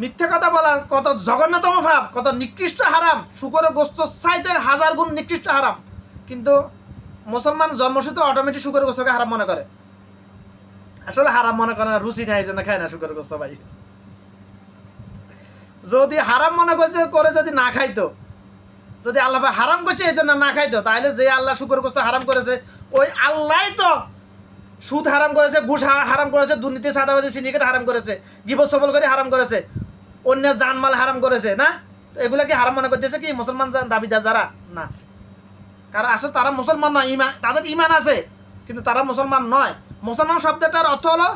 মিথ্যে কথা বলা কত জঘন্যতম ভাব, কত নিকৃষ্ট হারাম। শুকরের গোস্ত চাইতে হাজার গুণ নিকৃষ্ট হারাম। কিন্তু মুসলমান জন্মসূত্রে অটোমেটিক শুকরের গোস্তকে হারাম মনে করে। আসলে হারাম মনে করে না, রুচি নেই জন্য খায় না শুকরের গোস্ত ভাই। যদি হারাম মনে করছে, করে যদি না খাইতো, যদি আল্লাহ হারাম করছে, এই জন্য না খাইতো, তাহলে যে আল্লাহ শুকর গোস্ত হারাম করেছে, ওই আল্লাহ তো সুদ হারাম করেছে, ঘুষ হারাম করেছে, দুর্নীতি, সাদাবাজি, সিন্ডিকেট হারাম করেছে, গিবত সফল করে হারাম করেছে। অন্যের জানমাল হারাম করেছে না? তো এগুলা কি হারাম মনে করতেছে কি? মুসলমান দাবিদার যারা? না। কারণ আসলে তারা মুসলমান নয় ইমান তাদের ইমান আছে কিন্তু তারা মুসলমান নয়। মুসলমান শব্দটার অর্থ হলো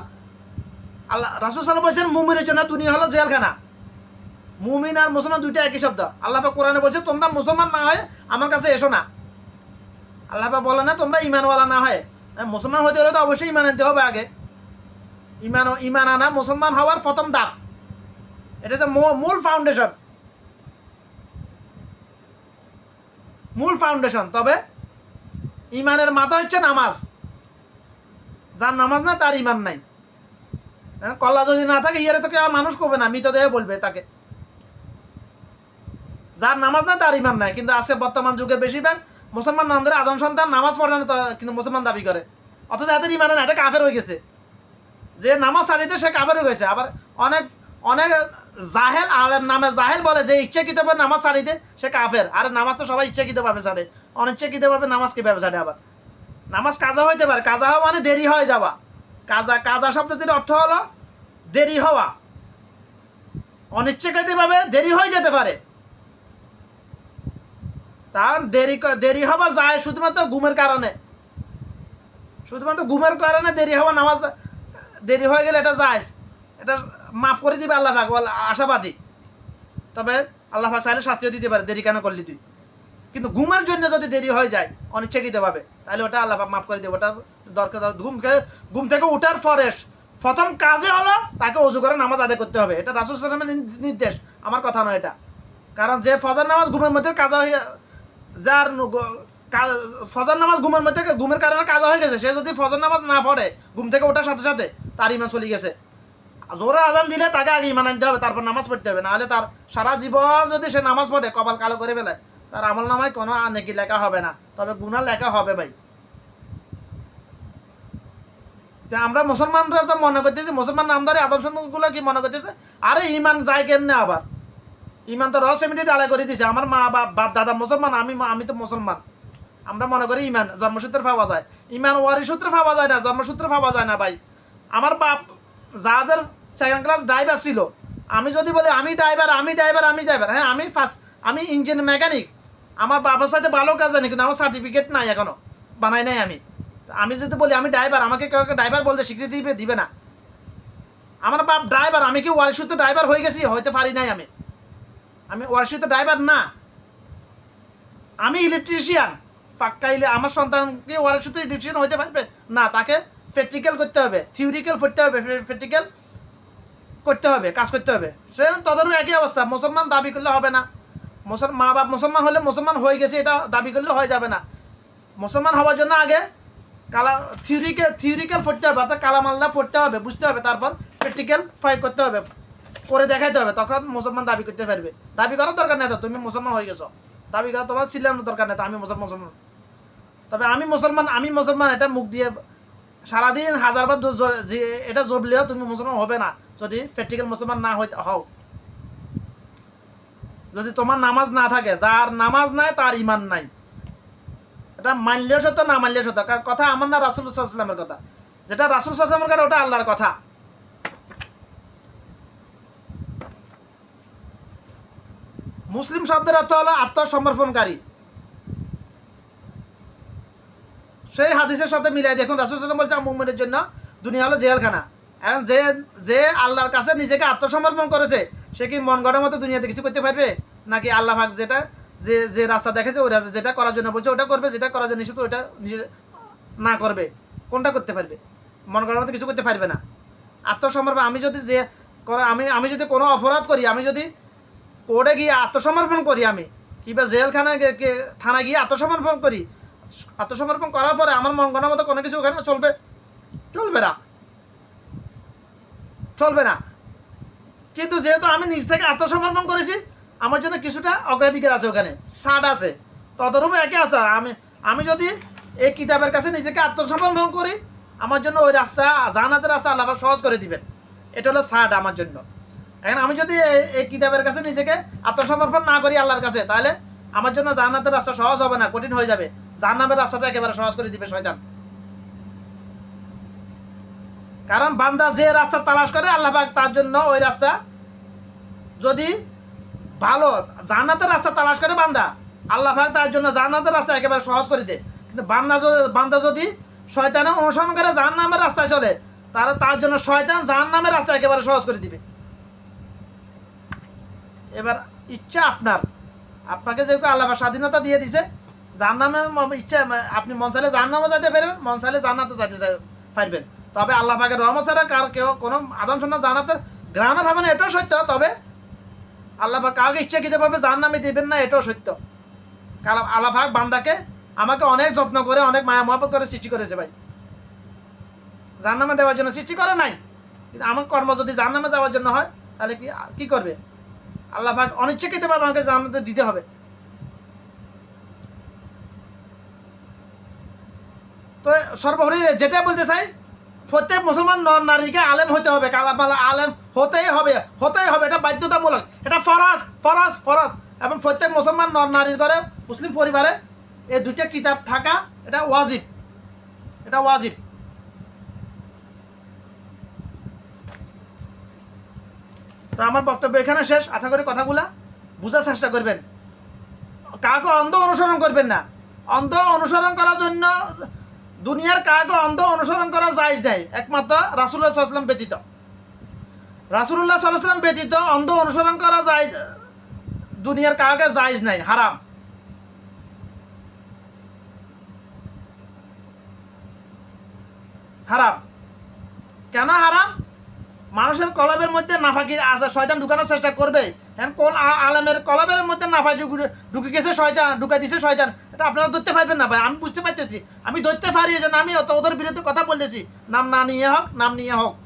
আল্লাহ রাসুল সাল্লাম বলছেন মুমিনের জন্য দুনিয়া হলো জেলখানা। মুমিন আর মুসলমান দুইটা একই শব্দ। আল্লাহ কোরআনে বলছে তোমরা মুসলমান না হয় আমার কাছে এসো না। আল্লাহ বলে না তোমরা ইমানওয়ালা না হয়। হ্যাঁ, মুসলমান হতে হলে তো অবশ্যই ইমান আনতে হবে আগে। ইমান ইমান আনা মুসলমান হওয়ার প্রথম ধাপ। এটা হচ্ছে মূল ফাউন্ডেশন মূল ফাউন্ডেশন তবে ইমানের মাথা হচ্ছে নামাজ। যার নামাজ না তার ইমান নাই। হ্যাঁ, কল্লা যদি না থাকে ইয়ারে আর মানুষ করবে না মৃতদেহে বলবে তাকে। যার নামাজ না তার ইমান নাই। কিন্তু আজকে বর্তমান যুগে বেশিরভাগ মুসলমান নামদের আদম সন্তান নামাজ পড়ে না তা- কিন্তু মুসলমান দাবি করে। অথচ এদের ইমানে না এটা কাফের হয়ে গেছে। যে নামাজ ছাড়িতে সে কাফের হয়ে গেছে। আবার অনেক অনেক জাহেল আলেম নামে জাহেল বলে যে ইচ্ছাকৃতভাবে নামাজ ছাড়িতে সে কাফের। আর নামাজ তো সবাই ইচ্ছাকৃতভাবে ছাড়ে। অনিচ্ছাকৃতভাবে নামাজ কীভাবে ছাড়ে আবার? নামাজ কাজা হইতে পারে। কাজা হওয়া মানে দেরি হয়ে যাওয়া। কাজা কাজা শব্দটির অর্থ হলো দেরি হওয়া। অনিচ্ছাকৃতভাবে দেরি হয়ে যেতে পারে। তা দেরি দেরি হওয়া যায় শুধুমাত্র ঘুমের কারণে। শুধুমাত্র ঘুমের কারণে দেরি হওয়া নামাজ, দেরি হয়ে গেলে এটা যায় এটা মাফ করে দিবে আল্লাহ পাক আশাবাদী। তবে আল্লাহ পাক চাইলে শাস্তিও দিতে পারে, দেরি কেন করলি তুই? কিন্তু ঘুমের জন্য যদি দেরি হয়ে যায়, অনিচ্ছাকৃতভাবে, তাহলে ওটা আল্লাহ পাক মাফ করে দেবে, ওটা দরকার ঘুম ঘুম থেকে উঠার পরে প্রথম কাজে হলো তাকে অজু করে নামাজ আদায় করতে হবে। এটা রাসুল সালামের নির্দেশ, আমার কথা নয় এটা। কারণ যে ফজর নামাজ ঘুমের মধ্যে কাজা হয়ে, যার ফজর নামাজ ঘুমের মধ্যে, ঘুমের কারণে কাজা হয়ে গেছে। সে যদি ফজর নামাজ না পড়ে, ঘুম থেকে ওঠার সাথে সাথে তার ইমান চলে গেছে। জোরে আজান দিলে তাকে আগে ইমান আনতে হবে, তারপর নামাজ পড়তে হবে। নাহলে তার সারা জীবন যদি সে নামাজ পড়ে, কপাল কালো করে ফেলে, তার আমল নামায় কোনো নেকি লেখা হবে না। তবে গুণা লেখা হবে ভাই। আমরা মুসলমানরা তো মনে করতেছি, মুসলমান নামদারি আদর্শগুলো কি মনে করতেছে? আরে ইমান যায় কেমনে আবার? ইমান তো রস এমনি ডালাই করে দিছে। আমার মা বাপ বাপ দাদা মুসলমান, আমি আমি তো মুসলমান। আমরা মনে করি ইমান জন্মসূত্রে পাওয়া যায়। ইমান ওয়ারি সূত্রে পাওয়া যায় না, জন্মসূত্রে পাওয়া যায় না ভাই। আমার বাপ যাদের সেকেন্ড ক্লাস ড্রাইভার ছিল। আমি যদি বলি, আমি ড্রাইভার আমি ড্রাইভার আমি ড্রাইভার হ্যাঁ আমি ফার্স্ট আমি ইঞ্জিন মেকানিক আমার বাবার সাথে ভালো কাজ জানি কিন্তু আমার সার্টিফিকেট নাই এখনও বানাই নাই আমি। আমি যদি বলি, আমি ড্রাইভার আমাকে কেউ ড্রাইভার বলতে স্বীকৃতি দিবে দিবে না। আমার বাপ ড্রাইভার আমি কি ওয়ারি সূত্রে ড্রাইভার হয়ে গেছি? হইতে পারি নাই আমি। আমি ওয়ার্কশপে ড্রাইভার না। আমি ইলেকট্রিশিয়ান পাক্কা ইলে আমার সন্তানকে ওয়ার্কশপে ইলেকট্রিশিয়ান হতে পারবে? না, তাকে প্র্যাকটিক্যাল করতে হবে। থিওরিক্যাল করতে হবে প্র্যাকটিক্যাল করতে হবে, কাজ করতে হবে। সে তদরও একই অবস্থা, মুসলমান দাবি করলে হবে না। মুসলমান মা বাপ মুসলমান হলে মুসলমান হয়ে গেছে, এটা দাবি করলে হয়ে যাবে না। মুসলমান হওয়ার জন্য আগে কালা থিওরিক্যাল থিওরিক্যাল পড়তে হবে, অর্থাৎ কালাম আল্লাহ পড়তে হবে, বুঝতে হবে, তারপর প্র্যাকটিক্যাল ফাই করতে হবে, করে দেখাইতে হবে, তখন মুসলমান দাবি করতে পারবে। দাবি করার দরকার নেই তো, তুমি মুসলমান হয়ে গেছো। দাবি করা তোমার ছিলানোর দরকার নেই তো, আমি মুসলমান মুসলমান। তবে আমি মুসলমান আমি মুসলমান, এটা মুখ দিয়ে সারাদিন হাজারবার এটা জবলেও তুমি মুসলমান হবে না। যদি প্র্যাকটিক্যাল মুসলমান না হই হও। যদি তোমার নামাজ না থাকে, যার নামাজ নাই, তার ইমান নাই। এটা মানলেও সত্য, না মানলেও সত্য? কথা? আমার না রাসুল সাল্লামের কথা। যেটা রাসুল সাল্লামের কথা ওটা আল্লাহর কথা। মুসলিম শব্দের অর্থ হলো আত্মসমর্পণকারী। সেই হাদিসের সাথে মিলাই দেখুন রাসুল সাল্লাম বলছে মুমিনের জন্য দুনিয়া হলো জেলখানা। যে যে আল্লাহর কাছে নিজেকে আত্মসমর্পণ করেছে, সে কি মন গড়ার মতো দুনিয়াতে কিছু করতে পারবে? নাকি আল্লাহ ভাগ যেটা, যে যে রাস্তা দেখেছে, ওই রাস্তা যেটা করার জন্য বলছে, ওটা করবে, যেটা করার জন্য নিষেধ ওটা নিজে না করবে। কোনটা করতে পারবে? মন গড়ার মতো কিছু করতে পারবে না। আত্মসমর্পণ, আমি যদি যে করা আমি আমি যদি কোনো অপরাধ করি, আমি যদি কোর্টে গিয়ে আত্মসমর্পণ করি আমি, কিংবা জেলখানায় থানায় গিয়ে আত্মসমর্পণ করি, আত্মসমর্পণ করার পরে আমার মন গণার মতো কোনো কিছু ওখানে চলবে চলবে না। চলবে না। কিন্তু যেহেতু আমি নিজ থেকে আত্মসমর্পণ করেছি, আমার জন্য কিছুটা অগ্রাধিকার আছে ওখানে, ছাড় আছে। তদরূপ একে আছে। আমি আমি যদি এই কিতাবের কাছে নিজেকে আত্মসমর্পণ করি, আমার জন্য ওই রাস্তা জানাতের রাস্তা আল্লাহ সহজ করে দিবেন। এটা হলো ছাড় আমার জন্য। এখন আমি যদি এই- কিতাবের কাছে নিজেকে আত্মসমর্পণ না করি আল্লাহর কাছে, তাহলে আমার জন্য জান্নাতের রাস্তা সহজ হবে না, কঠিন হয়ে যাবে। জান্নাতের রাস্তাটা একেবারে সহজ করে দিবে শয়তান। কারণ বান্দা যে রাস্তা তালাশ করে, আল্লাহ পাক তার জন্য ওই রাস্তা যদি ভালো জান্নাতের রাস্তা তালাশ করে বান্দা, আল্লাহ পাক তার জন্য জান্নাতের রাস্তা একেবারে সহজ করে দেয়। কিন্তু বান্দা বান্দা যদি শয়তানে অনুসরণ করে জাহান্নামের রাস্তায় চলে তারা তার জন্য শয়তান জাহান্নামের রাস্তা একেবারে সহজ করে দিবে। এবার ইচ্ছা আপনার। আপনাকে যেহেতু আল্লাহ স্বাধীনতা দিয়ে দিছে, জাহান্নামের ম- ইচ্ছা, আপনি মন চাইলে জাহান্নামও যাইতে পারবেন, মন চাইলে জান্নাতও যাইতে পারবেন। তবে আল্লাহ পাকের রহমত ছাড়া কার কেউ কোনো আদম সন্তান জান্নাতের গ্রহণ হবে না এটাও সত্য, তবে আল্লাহ পাক কাউকে ইচ্ছাকৃতভাবে জাহান্নামে দিবেন না, এটাও সত্য। কারণ আল্লাহ পাক বান্দাকে আমাকে অনেক যত্ন করে, অনেক মায়া মহব্বত করে সৃষ্টি করেছে ভাই। জাহান্নামে দেওয়ার জন্য সৃষ্টি করে নাই, কিন্তু আমার কর্ম যদি জাহান্নামে যাওয়ার জন্য হয়, তাহলে কি কি করবে? আল্লাহ পাক অনিচ্ছাকৃতভাবে আমাকে জান্নাতে দিতে হবে। তো সর্বোপরি যেটা বলতে চাই প্রত্যেক মুসলমান নর নারীকে আলেম হতে হবে কালামালা আলেম হতেই হবে হতেই হবে, এটা বাধ্যতামূলক, এটা ফরজ ফরজ ফরজ। এবং প্রত্যেক মুসলমান নর নারীর ঘরে মুসলিম পরিবারে এই দুইটা কিতাব থাকা, এটা ওয়াজিব এটা ওয়াজিব। তো আমার বক্তব্য এখানে শেষ, আশা করি কথাগুলা বোঝার চেষ্টা করবেন। কাউকে অন্ধ অনুসরণ করবেন না। অন্ধ অনুসরণ করার জন্য দুনিয়ার কাউকে অন্ধ অনুসরণ করা জায়জ নেই। একমাত্র রাসুল্লাহ সাল্লাম ব্যতীত। রাসুল্লাহ সাল্লাম ব্যতীত অন্ধ অনুসরণ করা যায় দুনিয়ার কাউকে জায়জ নাই, হারাম। হারাম। কেন হারাম? মানুষের কলবের মধ্যে নাফাকি আছে শয়তান ঢুকানোর চেষ্টা করবে। এখন কোন আলেমের কলবের মধ্যে নাফাকি ঢুকে গেছে শয়তান ঢুকে দিছে শয়তান। এটা আপনারা ধরতে পারবেন না ভাই, আমি বুঝতে পারতেছি। আমি ধরতে পারি জন্য আমি ওদের বিরুদ্ধে কথা বলতেছি। নাম না নিয়ে হোক, নাম নিয়ে হোক।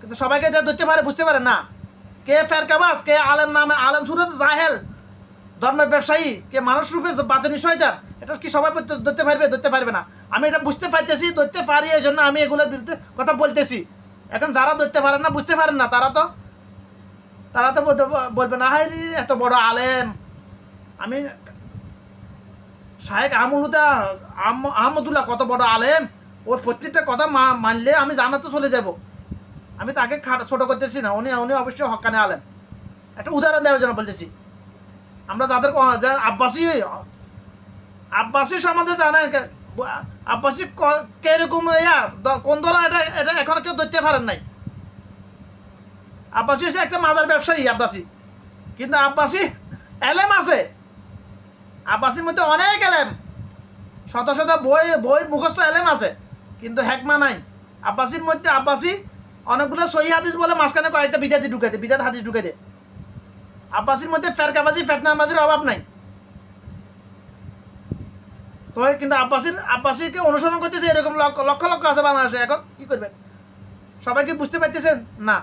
কিন্তু সবাইকে এটা ধরতে পারে, বুঝতে পারে না। কে ফের ফেরকাবাস কে আলেম নামে আলেম সুরত জাহেল, ধর্মের ব্যবসায়ী, কে মানুষ রূপে বাতিনি শয়তান, এটা কি সবাই ধরতে- পারবে? ধরতে পারবে না। আমি এটা বুঝতে পারতেছি, ধরতে পারি, এই জন্য আমি এগুলোর বিরুদ্ধে কথা বলতেছি। এখন যারা ধরতে পারেন না, বুঝতে পারেন না, তারা তো তারা তো বলবে না হাই এত বড় আলেম। আমি শাহেক আহম- আহমদুল্লাহ কত বড় আলেম। ওর প্রত্যেকটা কথা মা- মানলে আমি জানাতে চলে যাব। আমি তাকে ছোট করতেছি না উনি উনি অবশ্যই হকানে আলেম। একটা উদাহরণ দেওয়ার জন্য বলতেছি। আমরা যাদের আব্বাসি আব্বাসি সম্বন্ধে জানেন কে- আব্বাসি কীরকম ইয়া কোন ধরনের এটা এটা এখন কেউ ধরতে পারেন নাই। আব্বাসি হচ্ছে একটা মাজার ব্যবসায়ী, আব্বাসি। কিন্তু আব্বাসি এলেম আছে। আব্বাসির মধ্যে অনেক এলেম। শত শত বই বই মুখস্থ এলেম আছে, কিন্তু হেকমা নাই। আব্বাসির মধ্যে আব্বাসি অনেকগুলো সহি হাদিস বলে মাঝখানে কয়েকটা বিদাতি ঢুকে দেয় বিদাত হাদিস ঢুকে দেয় আব্বাসির মধ্যে ফেরকাবাজি, ফেতনাবাজির অভাব নাই। তো কিন্তু আব্বাসির, আব্বাসিকে অনুসরণ করতেছে এরকম লক্ষ লক্ষ আছে বাংলাদেশে এখন। কি করবেন? সবাই কি বুঝতে পারতেছেন? না।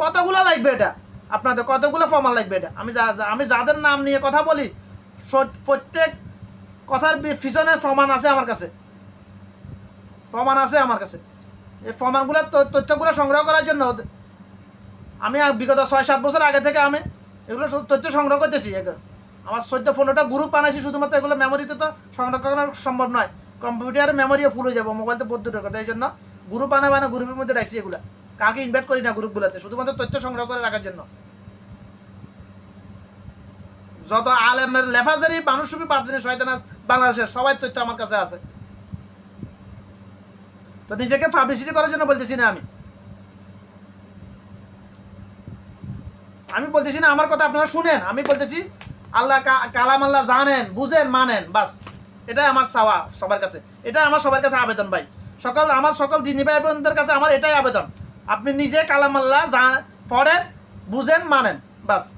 কতগুলো লাগবে এটা? আপনাদের কতগুলো প্রমাণ লাগবে এটা? আমি যা আমি যাদের নাম নিয়ে কথা বলি প্রত্যেক কথার পিছনে প্রমাণ আছে আমার কাছে। প্রমাণ আছে আমার কাছে। এই প্রমাণগুলো ত- তথ্যগুলো সংগ্রহ করার জন্য আমি বিগত ছয় সাত বছর আগে থেকে আমি এগুলো তথ্য সংগ্রহ করতেছি। এগুলো। আমার চোদ্দ পনেরোটা গ্রুপ বানাইছি, শুধুমাত্র এগুলো মেমোরিতে তো সংগ্রহ করা সম্ভব নয়। কম্পিউটারে মেমোরিও ফুল হয়ে যাব মোবাইলতে বদ্ধ কথা এই জন্য গ্রুপ বানায় বানায় গ্রুপের মধ্যে রাখছি এগুলো। কাকে ইনভাইট করি না গ্রুপগুলোতে শুধুমাত্র তথ্য সংগ্রহ করে রাখার জন্য। যত আলেমের লেফাজারি মানুষ সুবি পারদিনে শয়তান বাংলাদেশের সবাই তথ্য আমার কাছে আছে। তো নিজেকে পাবলিসিটি করার জন্য বলতেছি না আমি। আমি বলতেছি না, আমার কথা আপনারা শুনেন। আমি বলতেছি, আল্লাহ কালাম আল্লাহ জানেন, বুঝেন, মানেন, বাস। এটাই আমার চাওয়া সবার কাছে। এটাই আমার সবার কাছে আবেদন ভাই। সকল, আমার সকল দিনী ভাই বোনদের কাছে আমার এটাই আবেদন। আপনি নিজে কালাম আল্লাহ জা- পড়েন, বুঝেন, মানেন, বাস।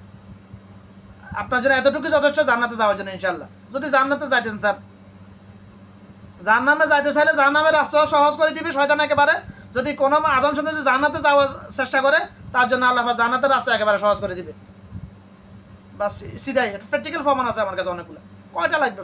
আপনার জন্য এতটুকু যথেষ্ট জান্নাতে যাওয়ার জন্য ইনশাল্লাহ যদি জান্নাতে যাইতেন স্যার। যার নামে যাইতে চাইলে জাহান্নামের রাস্তা সহজ করে দিবি শয়তান একেবারে। যদি কোনো আদম যদি জান্নাতে যাওয়ার চেষ্টা করে, তার জন্য আল্লাহ জান্নাতের রাস্তা একেবারে সহজ করে দিবে। বাস সিধাই প্র্যাকটিক্যাল ফর্মান আছে আমার কাছে অনেকগুলো। কয়টা লাগবে?